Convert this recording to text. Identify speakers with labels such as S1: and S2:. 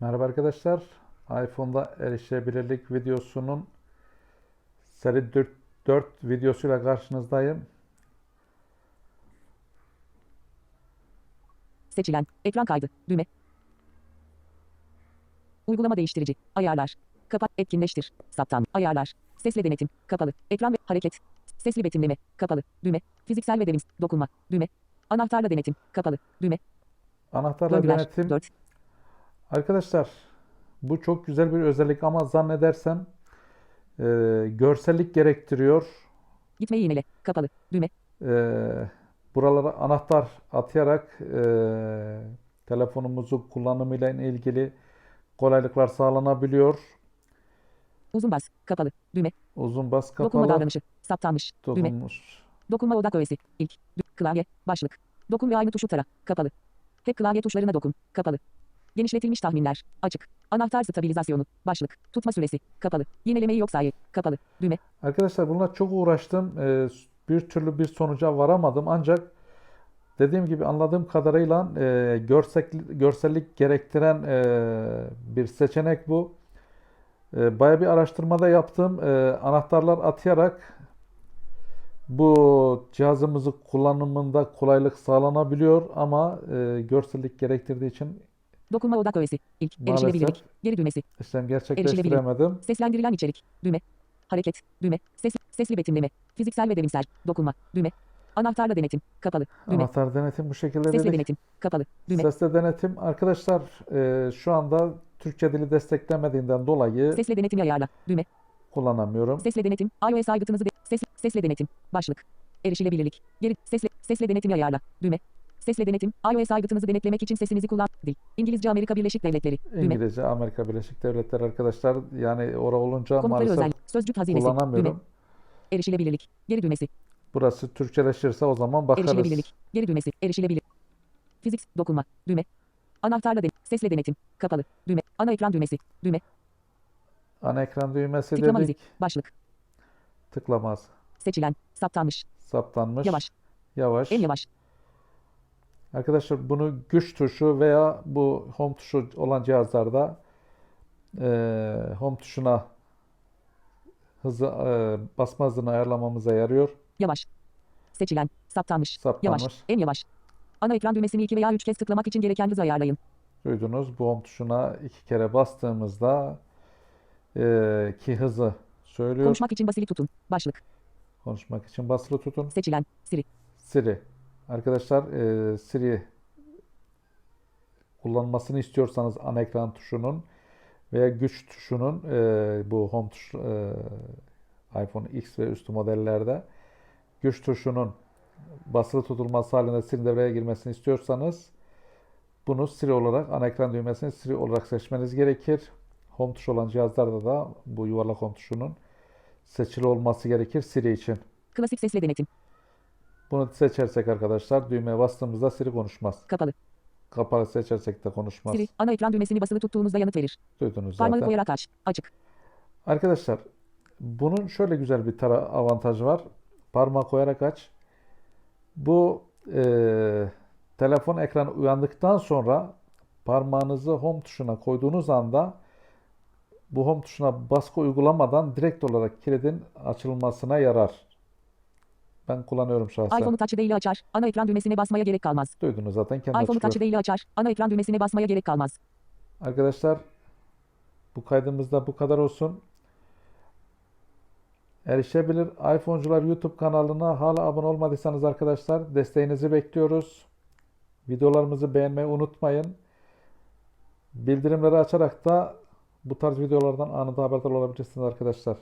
S1: Merhaba arkadaşlar. iPhone'da erişebilirlik videosunun seri 4, 4 videosuyla karşınızdayım.
S2: Seçilen. Ekran kaydı. Düğme. Uygulama değiştirici. Ayarlar. Kapat. Etkinleştir. Saptan. Ayarlar. Sesle denetim. Kapalı. Ekran ve hareket. Sesli betimleme. Kapalı. Düğme. Fiziksel ve derin. Dokunma. Düğme. Anahtarla denetim. Kapalı. Düğme.
S1: Anahtarla
S2: Döngüler.
S1: denetim.
S2: 4.
S1: Arkadaşlar bu çok güzel bir özellik ama zannedersem e, görsellik gerektiriyor.
S2: Gitmeyi yenile. Kapalı. Düğme.
S1: E, buralara anahtar atayarak e, telefonumuzu kullanımıyla ilgili kolaylıklar sağlanabiliyor.
S2: Uzun bas. Kapalı. Düğme.
S1: Uzun bas
S2: Dokunma
S1: kapalı
S2: davranışı. Saptanmış. Düğme.
S1: dokunmuş.
S2: Dokunma odak öğesi. İlk. Klavye. Başlık. Dokun ve aynı tuşu tara. Kapalı. Tek klavye tuşlarına dokun. Kapalı. Genişletilmiş tahminler. Açık. Anahtar stabilizasyonu. Başlık. Tutma süresi. Kapalı. Yinelemeyi yok sayı. Kapalı. Düğme.
S1: Arkadaşlar bununla çok uğraştım. Ee, bir türlü bir sonuca varamadım. Ancak dediğim gibi anladığım kadarıyla e, görsellik, görsellik gerektiren e, bir seçenek bu. E, baya bir araştırmada yaptım. E, anahtarlar atayarak bu cihazımızı kullanımında kolaylık sağlanabiliyor ama e, görsellik gerektirdiği için
S2: Dokunma odak öğesi. İlk.
S1: Maalesef.
S2: Erişilebilirlik. Geri düğmesi.
S1: işlem gerçekleştiremedim.
S2: Seslendirilen içerik. Düğme. Hareket. Düğme. Ses, sesli betimleme. Fiziksel ve derinsel. Dokunma. Düğme. Anahtarla denetim. Kapalı. Düğme.
S1: Anahtar denetim bu şekilde
S2: Sesli
S1: dedik.
S2: denetim. Kapalı. Düğme.
S1: Sesle denetim arkadaşlar e, şu anda Türkçe dili desteklemediğinden dolayı
S2: Sesle denetim ayarla. Düğme.
S1: kullanamıyorum.
S2: Sesle denetim. iOS aygıtınızı de, ses, sesle denetim. Başlık. Erişilebilirlik. Geri sesle sesle denetim ayarla. Düğme. Sesle denetim. iOS aygıtınızı denetlemek için sesinizi kullan. Dil. İngilizce Amerika Birleşik Devletleri. Düğme.
S1: İngilizce Amerika Birleşik Devletleri arkadaşlar yani ora olunca
S2: Komutları
S1: maalesef
S2: özel. Sözcük hazinesi. Düğme.
S1: kullanamıyorum.
S2: Erişilebilirlik. Geri düğmesi.
S1: Burası Türkçeleşirse o zaman bakarız.
S2: Erişilebilirlik. Geri düğmesi. Erişilebilir. Fizik. Dokunma. Düğme. Anahtarla den Sesle denetim. Kapalı. Düğme. Ana ekran düğmesi. Düğme.
S1: Ana ekran düğmesi
S2: Tıklama
S1: dedik.
S2: müzik. Başlık.
S1: Tıklamaz.
S2: Seçilen. Saptanmış.
S1: Saptanmış.
S2: Yavaş.
S1: Yavaş.
S2: En yavaş.
S1: Arkadaşlar bunu güç tuşu veya bu home tuşu olan cihazlarda e, home tuşuna hızı e, basma hızını ayarlamamıza yarıyor.
S2: Yavaş. Seçilen. Saptanmış.
S1: Saptanmış.
S2: Yavaş. En yavaş. Ana ekran düğmesini iki veya üç kez tıklamak için gereken hızı ayarlayın.
S1: Duydunuz. Bu home tuşuna iki kere bastığımızda e, ki hızı söylüyor.
S2: Konuşmak için basılı tutun. Başlık.
S1: Konuşmak için basılı tutun.
S2: Seçilen. Siri.
S1: Siri. Arkadaşlar e, Siri kullanmasını istiyorsanız ana ekran tuşunun veya güç tuşunun e, bu home tuş e, iPhone X ve üstü modellerde güç tuşunun basılı tutulması halinde Siri devreye girmesini istiyorsanız bunu Siri olarak ana ekran düğmesini Siri olarak seçmeniz gerekir. Home tuşu olan cihazlarda da bu yuvarlak home tuşunun seçili olması gerekir Siri için.
S2: Klasik sesle denetim.
S1: Bunu seçersek arkadaşlar düğmeye bastığımızda Siri konuşmaz.
S2: Kapalı.
S1: Kapalı seçersek de konuşmaz.
S2: Siri. Ana ekran düğmesini basılı tuttuğunuzda yanıt verir.
S1: Duydunuz
S2: Parmağı
S1: zaten.
S2: koyarak aç. Açık.
S1: Arkadaşlar bunun şöyle güzel bir tara avantajı var. Parmağı koyarak aç. Bu eee, telefon ekranı uyandıktan sonra parmağınızı home tuşuna koyduğunuz anda bu home tuşuna baskı uygulamadan direkt olarak kilidin açılmasına yarar. Ben kullanıyorum şahsen.
S2: iPhone'u Touch ile açar. Ana ekran düğmesine basmaya gerek kalmaz.
S1: Duydunuz zaten kendi
S2: iPhone'u. Touch ile açar. Ana ekran düğmesine basmaya gerek kalmaz.
S1: Arkadaşlar bu kaydımızda bu kadar olsun. Erişebilir iPhone'cular YouTube kanalına hala abone olmadıysanız arkadaşlar desteğinizi bekliyoruz. Videolarımızı beğenmeyi unutmayın. Bildirimleri açarak da bu tarz videolardan anında haberdar olabilirsiniz arkadaşlar.